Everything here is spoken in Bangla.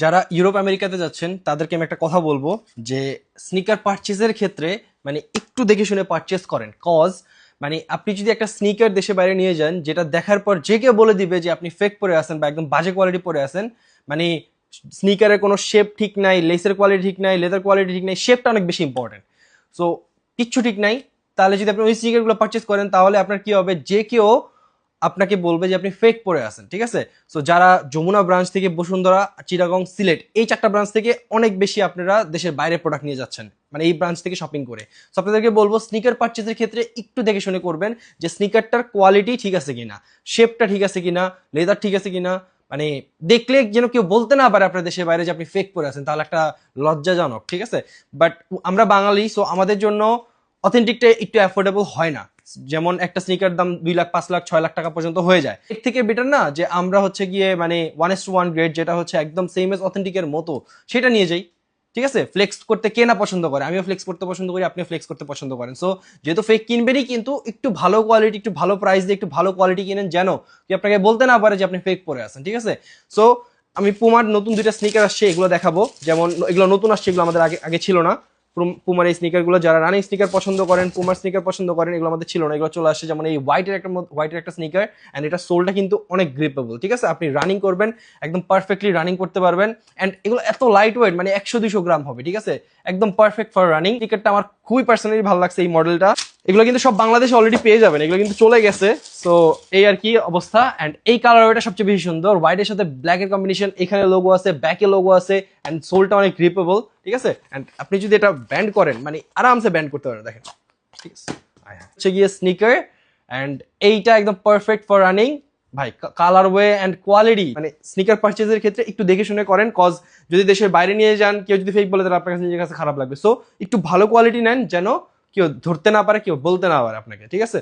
যারা ইউরোপ, আমেরিকাতে যাচ্ছেন, তাদেরকে আমি একটা কথা বলব যে স্নিকার পারচেজের ক্ষেত্রে মানে একটু দেখে শুনে পারচেস করেন। কজ মানে আপনি যদি একটা স্নিকার দেশে বাইরে নিয়ে যান, যেটা দেখার পর যে কেউ বলে দিবে যে আপনি ফেক পরে আসেন বা একদম বাজে কোয়ালিটি পরে আসেন মানে স্নিকারের কোনো শেপ ঠিক নাই লেসের কোয়ালিটি ঠিক নাই লেদার কোয়ালিটি ঠিক নাই শেপটা অনেক বেশি ইম্পর্টেন্ট সো কিচ্ছু ঠিক নাই, তাহলে যদি আপনি ওই স্নিকারগুলো পারচেস করেন, তাহলে আপনার কি হবে? যে কেউ আপনাকে বলবে যে আপনি ফেক পরে আছেন, ঠিক আছে? সো যারা যমুনা ব্রাঞ্চ থেকে বসুন্ধরা চিটাগং সিলেট এই চারটা ব্রাঞ্চ থেকে অনেক বেশি আপনারা দেশের বাইরে প্রোডাক্ট নিয়ে যাচ্ছেন মানে এই ব্রাঞ্চ থেকে শপিং করে। সো আপনাদেরকে বলব স্নিকার পারচেজের ক্ষেত্রে একটু দেখে শুনে করবেন যে স্নিকারটার কোয়ালিটি ঠিক আছে কিনা শেপটা ঠিক আছে কিনা লেদার ঠিক আছে কিনা মানে দেখলে যেন কেউ বলতে না পারে আপনার দেশের বাইরে যে আপনি ফেক পরে আছেন, তাহলে একটা লজ্জাজনক, ঠিক আছে? বাট আমরা বাঙালি সো আমাদের জন্য অথেন্টিকটা একটু অ্যাফোর্ডেবল হয় না। যেমন একটা স্নিকার দাম দুই লাখ, পাঁচ লাখ, ছয় লাখ টাকা পর্যন্ত হয়ে যায়। এর থেকে বেটার না যে আমরা হচ্ছে গিয়ে মানে one S two one grade যেটা হচ্ছে একদম সেম এস অথেন্টিকের মতো, সেটা নিয়ে যাই। ঠিক আছে? ফ্লেক্স করতে কে না পছন্দ করে? আমিও ফ্লেক্স করতে পছন্দ করি আপনি ফ্লেক্স করতে পছন্দ করেন। সো যেহেতু ফেক কিনবেনই কিন্তু একটু ভালো কোয়ালিটি একটু ভালো প্রাইস দিয়ে একটু ভালো কোয়ালিটি কিনেন যেন কি আপনাকে বলতে না পারে যে আপনি ফেক পরে আছেন। ঠিক আছে? সো আমি পুমার নতুন দুইটা স্নিকার আসছে, এগুলো দেখাবো। যেমন, এগুলো নতুন আসছে, এগুলো আমাদের আগে আগে ছিল না। পুমার এই স্নিকারগুলো যারা রানিং স্নিকার পছন্দ করেন, পুমার স্নিকার পছন্দ করেন, এগুলো আমাদের ছিল না, এগুলো চলে আসে যেমন এই হোয়াইটের একটা হোয়াইটের একটা স্নিকার অ্যান্ড এটা সোলটা কিন্তু অনেক গ্রিপেবল ঠিক আছে? আপনি রানিং করবেন, একদম পারফেক্টলি রানিং করতে পারবেন অ্যান্ড এগুলো এত লাইট ওয়েট মানে একশো দুশো গ্রাম হবে, ঠিক আছে? একদম পারফেক্ট ফর রানিং স্নিকারটা আমার খুবই পার্সোনালি ভালো লাগছে এই মডেলটা এগুলো কিন্তু সব বাংলাদেশে অলরেডি পেয়ে যাবেন, এগুলো কিন্তু চলে গেছে। তো এই আর কি অবস্থা। অ্যান্ড এই কালার ওটা সবচেয়ে বেশি সুন্দর। হোয়াইটের সাথে ব্ল্যাক ব্ল্যাকের কম্বিনেশন এখানে লোগো আছে ব্যাকে লোগো আছে অ্যান্ড সোলটা অনেক গ্রিপেবল ঠিক আছে? অ্যান্ড আপনি যদি এটা ব্যান্ড করেন মানে আরামসে ব্যান্ড করতে পারেন, দেখেন। ঠিক আছে। হচ্ছে গিয়ে স্নিকার অ্যান্ড এইটা একদম পারফেক্ট ফর রানিং ভাই কালার ওয়ে অ্যান্ড কোয়ালিটি মানে স্নিকার পারচেজের ক্ষেত্রে একটু দেখে শুনে করেন কজ যদি দেশের বাইরে নিয়ে যান, কেউ যদি ফেক বলে, তাহলে আপনার কাছে নিজের কাছে খারাপ লাগবে। সো একটু ভালো কোয়ালিটি নেন, যেন কেউ ধরতে না পারে কেউ বলতে না পারে আপনাকে ঠিক আছে?